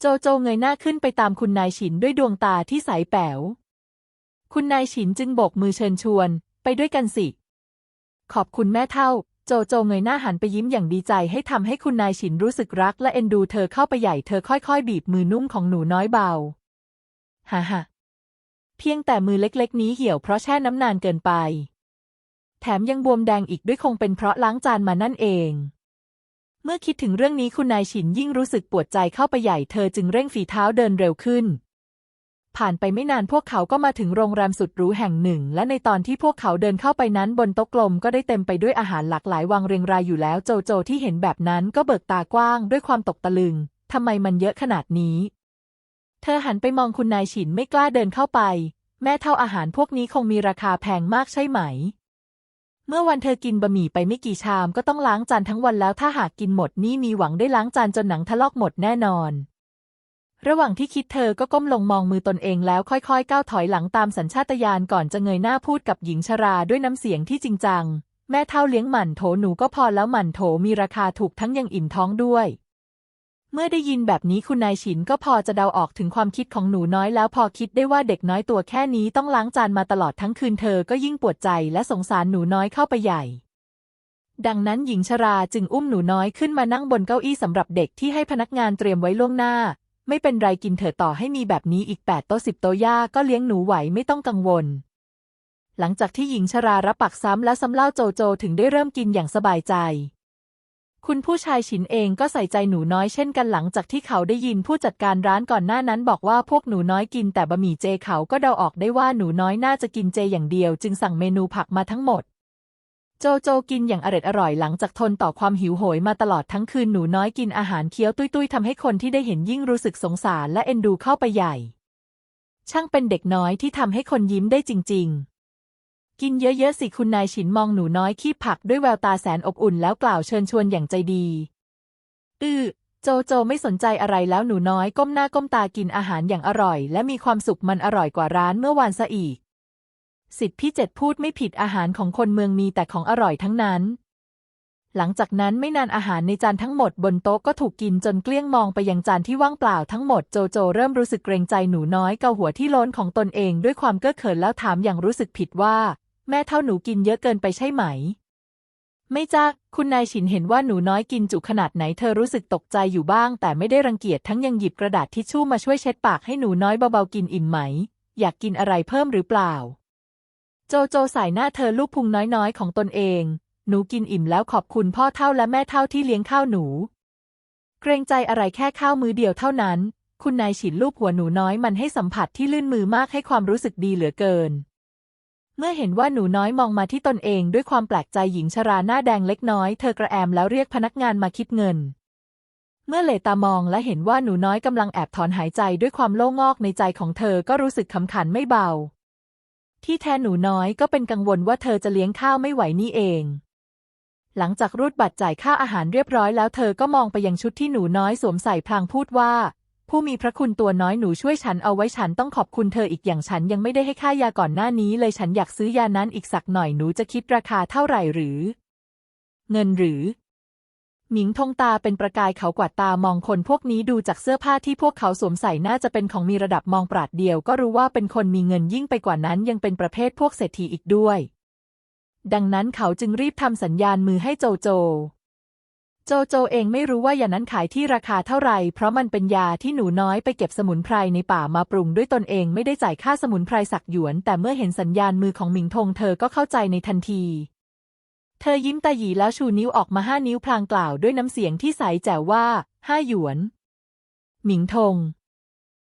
โจโจเงยหน้าขึ้นไปตามคุณนายฉินด้วยดวงตาที่ใสแป๋ว คุณนายฉินจึงโบกมือเชิญชวน ไปด้วยกันสิ ขอบคุณแม่เท่า โจโจเงยหน้าหันไปยิ้มอย่างดีใจให้ทำให้คุณนายฉินรู้สึกรักและเอ็นดูเธอเข้าไปใหญ่เธอค่อยๆ บีบมือนุ่มของหนูน้อยเบา ฮ่าฮ่าเพียงแต่มือเล็กๆ นี้เหี่ยวเพราะแช่น้ำนานเกินไป แถมยังบวมแดงอีกด้วยคงเป็นเพราะล้างจานมานั่นเอง เมื่อคิดถึงเรื่องนี้คุณนายฉินยิ่งรู้สึกปวดใจเข้าไปใหญ่เธอจึงเร่งฝีเท้าเดินเร็วขึ้น ผ่านไปไม่นานพวกเขาก็มาถึงโรงแรมสุดหรูแห่งหนึ่ง และในตอนที่พวกเขาเดินเข้าไปนั้นบนโต๊ะกลมก็ได้เต็มไปด้วยอาหารหลากหลายวางเรียงรายอยู่แล้วโจโจที่เห็นแบบนั้นก็เบิกตากว้างด้วยความตกตะลึงทำไมมันเยอะขนาดนี้ เธอหันไปมองคุณนายฉินไม่กล้าเดินเข้าไป แม่เท่าอาหารพวกนี้คงมีราคาแพงมากใช่ไหม เมื่อวันเธอกินบะหมี่ไปไม่กี่ชามก็ต้องล้างจานทั้งวันแล้วถ้าหากกินหมดนี่มีหวังได้ล้างจานจนหนังทะลอกหมดแน่นอน ระหว่างที่คิดเธอก็ก้มลงมองมือตนเองแล้วค่อยๆ ก้าวถอยหลังตามสัญชาตญาณก่อนจะเงยหน้าพูดกับหญิงชราด้วยน้ำเสียงที่จริงจัง แม่เท่าเลี้ยงหมั่นโถหนูก็พอแล้วหมั่นโถมีราคาถูกทั้งยังอิ่มท้องด้วย เมื่อได้ยินแบบนี้คุณนายฉินก็พอจะเดาออกถึงความคิดของหนูน้อยแล้วพอคิดได้ว่าเด็กน้อยตัวแค่นี้ต้องล้างจานมาตลอดทั้งคืนเธอก็ยิ่งปวดใจและสงสารหนูน้อยเข้าไปใหญ่ ดังนั้นหญิงชราจึงอุ้มหนูน้อยขึ้นมานั่งบนเก้าอี้สำหรับเด็กที่ให้พนักงานเตรียมไว้ล่วงหน้า ไม่เป็นไรกินเถอะต่อให้มีแบบนี้อีกแปดโต๊ะสิบโต๊ะย่าก็เลี้ยงหนูไหวไม่ต้องกังวล หลังจากที่หญิงชรารับปักซ้ำและซ้ำเล่าโจโจถึงได้เริ่มกินอย่างสบายใจ คุณผู้ชายฉินเองก็ใส่ใจหนูน้อยเช่นกันหลังจากที่เขาได้ยินผู้จัดการร้านก่อนหน้านั้นบอกว่าพวกหนูน้อยกินแต่บะหมี่เจเขาก็เดาออกได้ว่าหนูน้อยน่าจะกินเจอย่างเดียว จึงสั่งเมนูผักมาทั้งหมด โจโจกินอย่างอร็ดอร่อยหลังจากทนต่อความหิวโหยมาตลอดทั้งคืนหนูน้อยกินอาหารเคี้ยวตุ้ยๆทำให้คนที่ได้เห็นยิ่งรู้สึกสงสารและเอ็นดูเข้าไปใหญ่ ช่างเป็นเด็กน้อยที่ทำให้คนยิ้มได้จริง ๆ กินเยอะๆสิคุณนายฉินมองหนูน้อยขี้ผักด้วยแววตาแสนอบอุ่นแล้วกล่าวเชิญชวนอย่างใจดีอือโจโจไม่สนใจอะไรแล้วหนูน้อยก้มหน้าก้มตากินอาหารอย่างอร่อย และมีความสุขมันอร่อยกว่าร้านเมื่อวานซะอีก สิทธิพี่เจ็ดพูดไม่ผิดอาหารของคนเมืองมีแต่ของอร่อยทั้งนั้น หลังจากนั้นไม่นานอาหารในจานทั้งหมดบนโต๊ะก็ถูกกินจนเกลี้ยงมองไปยังจานที่ว่างเปล่าทั้งหมดโจโจเริ่มรู้สึกเกรงใจหนูน้อยเกาหัวที่โล้นของตนเองด้วยความเก้อเขินแล้วถามอย่างรู้สึกผิดว่า แม่เท่าหนูกินเยอะเกินไปใช่ไหม ไม่จ้าคุณนายฉินเห็นว่าหนูน้อยกินจุขนาดไหนเธอรู้สึกตกใจอยู่บ้าง แต่ไม่ได้รังเกียจทั้งยังหยิบกระดาษทิชชู่มาช่วยเช็ดปากให้หนูน้อยเบาๆกินอิ่มไหม อยากกินอะไรเพิ่มหรือเปล่า โจโจสายหน้าเธอลูกพุงน้อยๆของตนเอง หนูกินอิ่มแล้วขอบคุณพ่อเท่าและแม่เท่าที่เลี้ยงข้าวหนู เกรงใจอะไรแค่ข้าวมื้อเดียวเท่านั้น คุณนายฉินลูบหัวหนูน้อยมันให้สัมผัสที่ลื่นมือมากให้ความรู้สึกดีเหลือเกิน เมื่อเห็นว่าหนูน้อยมองมาที่ตนเองด้วยความแปลกใจหญิงชราหน้าแดงเล็กน้อย เธอกระแอมแล้วเรียกพนักงานมาคิดเงิน เมื่อเหลตามองและเห็นว่าหนูน้อยกำลังแอบถอนหายใจด้วยความโล่งงอกในใจของเธอก็รู้สึกขำขันไม่เบา ที่แท้หนูน้อยก็เป็นกังวลว่าเธอจะเลี้ยงข้าวไม่ไหวนี่เอง หลังจากรูดบัตรจ่ายค่าอาหารเรียบร้อยแล้วเธอก็มองไปยังชุดที่หนูน้อยสวมใส่พลางพูดว่า ผู้มีพระคุณตัวน้อยหนูช่วยฉันเอาไว้ฉันต้องขอบคุณเธออีกอย่างฉันยังไม่ได้ให้ค่ายาก่อนหน้านี้ เลยฉันอยากซื้อยานั้นอีกสักหน่อยหนูจะคิดราคาเท่าไหร่หรือ เงินหรือ หมิงทงตาเป็นประกายเขากวาดตามองคนพวกนี้ดูจากเสื้อผ้าที่พวกเขาสวมใส่น่าจะเป็นของมีระดับมองปราดเดียว ก็รู้ว่าเป็นคนมีเงินยิ่งไปกว่านั้นยังเป็นประเภทพวกเศรษฐีอีกด้วย ดังนั้นเขาจึงรีบทำสัญญาณมือให้โจโจ โจโจเองไม่รู้ว่ายานั้นขายที่ราคาเท่าไหร่ เพราะมันเป็นยาที่หนูน้อยไปเก็บสมุนไพรในป่ามาปรุงด้วยตนเองไม่ได้จ่ายค่าสมุนไพรสักหยวน แต่เมื่อเห็นสัญญาณมือของหมิงทงเธอก็เข้าใจในทันที เธอยิ้มตาหยีแล้วชูนิ้วออกมาห้านิ้วพลางกล่าวด้วยน้ำเสียงที่ใสแจ๋วว่าห้าหยวน หมิงทง